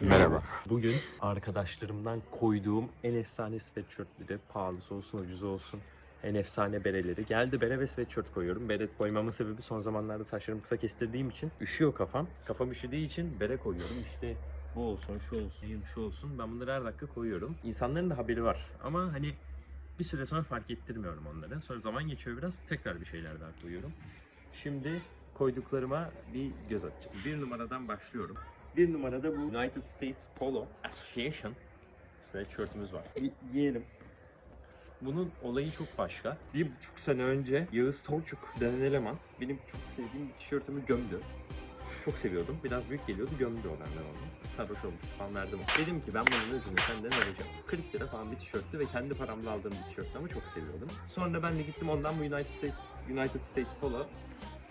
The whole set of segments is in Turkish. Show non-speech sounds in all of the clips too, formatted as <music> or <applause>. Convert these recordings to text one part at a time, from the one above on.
Merhaba. Bugün arkadaşlarımdan koyduğum en efsane sweatshirtleri, pahalısı olsun, ucuz olsun, en efsane bereleri. Geldi bere ve sweatshirt koyuyorum. Bere koymamın sebebi son zamanlarda saçlarımı kısa kestirdiğim için üşüyor kafam. Kafam üşüdüğü için bere koyuyorum. İşte bu olsun, şu olsun, şu olsun. Ben bunları her dakika koyuyorum. İnsanların da haberi var. Ama hani bir süre sonra fark ettirmiyorum onları. Sonra zaman geçiyor biraz. Tekrar bir şeyler daha koyuyorum. Şimdi koyduklarıma bir göz atacağım. Bir numaradan başlıyorum. Bir numarada bu United States Polo Association sweatshirtimiz var. Gi- giyelim. Bunun olayı çok başka. Bir buçuk sene önce Yağız Torçuk denen eleman benim çok sevdiğim bir tişörtümü gömdü. Çok seviyordum. Biraz büyük geliyordu. Gömdü o benden onu. Sarhoş olmuş falan verdim. Dedim ki ben bunun öcünü senden alacağım. 40 lira falan bir tişörttü ve kendi paramla aldığım bir tişörttü ama çok seviyordum. Sonra ben de gittim ondan bu United States United States Polo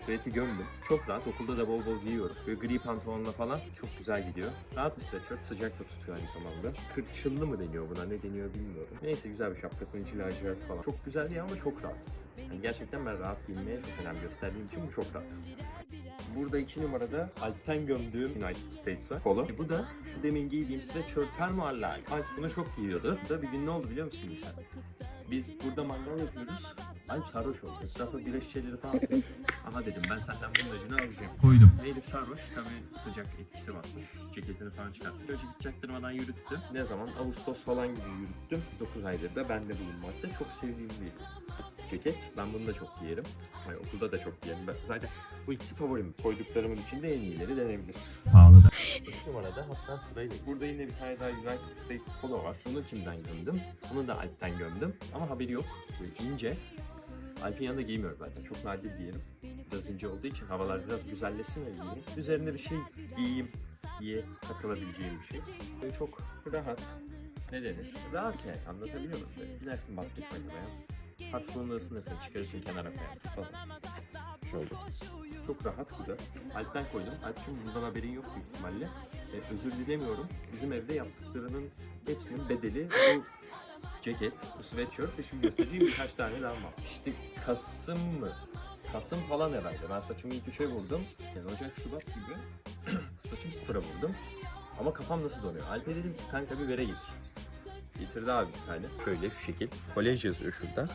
Sweat'i gömdüm. Çok rahat. Okulda da bol bol giyiyorum. Böyle gri pantolonla falan çok güzel gidiyor. Rahat bir sweatshirt. Sıcak da tutuyor aynı zamanda. Kırçıllı mı deniyor buna? Ne deniyor bilmiyorum. Neyse güzel bir şapkasının içi lacivert falan. Çok güzel değil ama çok rahat. Yani gerçekten ben rahat giyinmeye çok önem gösterdiğim için bu çok rahat. Burada iki numarada Alp'ten gömdüğüm United States var. Polo. E bu da şu demin giydiğim sweatshirt fermuarlı Alp bunu çok giyiyordu. Bu da bir gün ne oldu biliyor musun? Biz burada mangal yapıyoruz. Alp sarhoş oldu. Etrafa bira şişeleri falan <laughs> atıyor. Aha dedim ben senden bunun öcünü alacağım. Koydum. Elif sarhoş tabii sıcak etkisi varmış. Ceketini falan çıkarttı. Önce hiç çaktırmadan yürüttü. Ne zaman? Ağustos falan gibi yürüttüm. 9 aydır da bende bulunmakta. Çok sevdiğim bir ceket. Ben bunu da çok giyerim. Hani okulda da çok giyerim. Ben zaten bu ikisi favorim. Koyduklarımın içinde en iyileri denebilir. Pahalı da. İki numarada hatta sırayla. Burada yine bir tane daha United States Polo var. Bunu kimden gömdüm? Bunu da Alp'ten gömdüm. Ama haberi yok. Böyle ince. Alp'in yanında giymiyorum zaten. Çok nadir giyerim. Biraz ince olduğu için havalar biraz güzelleşsin öyle giyeyim. Üzerinde bir şey giyeyim diye takılabileceğim bir şey. Böyle çok rahat. Ne denir? Rahat yani anlatabiliyor muyum? Böyle Gidersin basket oynamaya. Bunu ısınırsın, çıkarırsın kenara koyarsın falan. Şöyle. Çok rahat güzel. Alp'ten koydum. Alp şimdi bundan haberin yok büyük ihtimalle. Ee, özür dilemiyorum. Bizim evde yaptıklarının hepsinin bedeli bu ceket, sweatshirt ve şimdi göstereceğim birkaç tane daha var. İşte Kasım mı? Kasım falan herhalde. Ben saçımı ilk üçe vurdum. Yani Ocak, Şubat gibi <clears throat> saçım sıfıra vurdum. Ama kafam nasıl donuyor? Alp'e dedim ki kanka bir vere getir. Getirdi abi bir tane. Şöyle şu şekil. Kolej yazıyor şurada.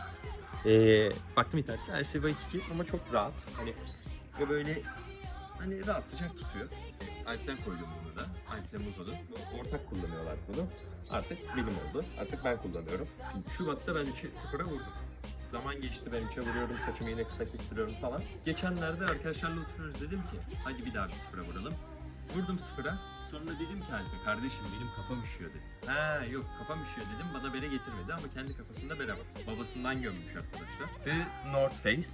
Ee, baktım internette LCV 2 ama çok rahat. Hani ve böyle hani rahat sıcak tutuyor. Alp'ten koydum bunu da. Alp'le Muzo'da. Ortak kullanıyorlar bunu. Artık benim oldu. Artık ben kullanıyorum. Şubat'ta ben 3'e sıfıra vurdum. Zaman geçti ben 3'e vuruyorum, saçımı yine kısa kestiriyorum falan. Geçenlerde arkadaşlarla oturuyoruz dedim ki hadi bir daha bir sıfıra vuralım. Vurdum sıfıra. Sonra dedim ki Alp'e kardeşim benim kafam üşüyor dedim. Ha yok kafam üşüyor dedim bana bere getirmedi ama kendi kafasında bere var. Babasından gömmüş arkadaşlar. The North Face.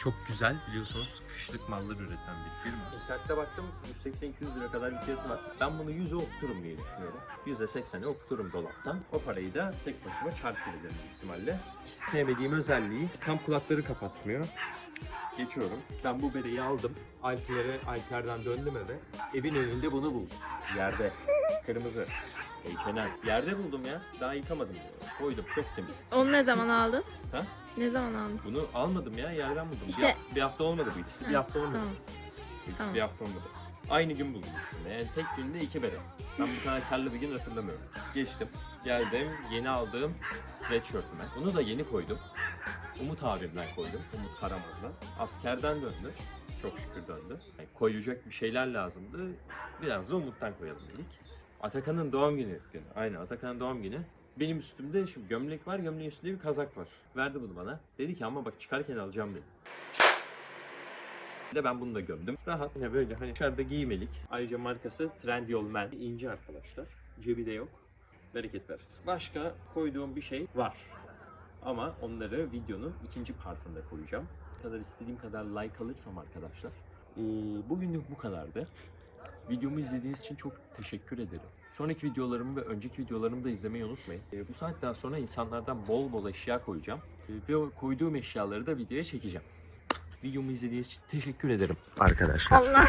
Çok güzel biliyorsunuz kışlık mallar üreten bir firma. İnternette baktım 180-200 lira kadar bir fiyatı var. Ben bunu 100'e okuturum diye düşünüyorum. 100'e 80'e okuturum dolaptan. O parayı da tek başıma çarçur ihtimalle. Sevmediğim özelliği tam kulakları kapatmıyor. Geçiyorum. Ben bu bereyi aldım. Alplere, Alper'den döndüm eve. Evin önünde bunu buldum. Yerde. Kırmızı. H&M. Yerde buldum ya. Daha yıkamadım. Koydum. Çok temiz. Onu ne zaman aldın? Ha? Ne zaman aldın? Bunu almadım ya. Yerden buldum. Bir, İşte- hafta, bir hafta olmadı bu ikisi. Bir Ha, hafta olmadı. Tamam. İkisi Tamam. bir hafta olmadı. Aynı gün buldum ikisini. Yani tek günde iki bere. Ben bu kadar karlı bir gün hatırlamıyorum. Geçtim. Geldim. Yeni aldığım sweatshirt'üme. Bunu da yeni koydum. Umut abimden koydum. Umut Karaman'dan. Askerden döndü. Çok şükür döndü. Yani koyacak bir şeyler lazımdı. Biraz da Umut'tan koyalım dedik. Atakan'ın doğum günü günü. Aynen Atakan'ın doğum günü. Benim üstümde şimdi gömlek var, gömleğin üstünde bir kazak var. Verdi bunu bana. Dedi ki ama bak çıkarken alacağım dedi. De ben bunu da gömdüm. Rahat yine böyle hani dışarıda giymelik. Ayrıca markası Trendyol Men. İnce arkadaşlar. Cebi de yok. Bereket versin. Başka koyduğum bir şey var. Ama onları videonun ikinci partında koyacağım. Kadar istediğim kadar like alırsam arkadaşlar. Ee, bugünlük bu kadardı. Videomu izlediğiniz için çok teşekkür ederim. Sonraki videolarımı ve önceki videolarımı da izlemeyi unutmayın. Ee, bu saatten sonra insanlardan bol bol eşya koyacağım. Ee, ve o koyduğum eşyaları da videoya çekeceğim. Videomu izlediğiniz için teşekkür ederim arkadaşlar. Allah.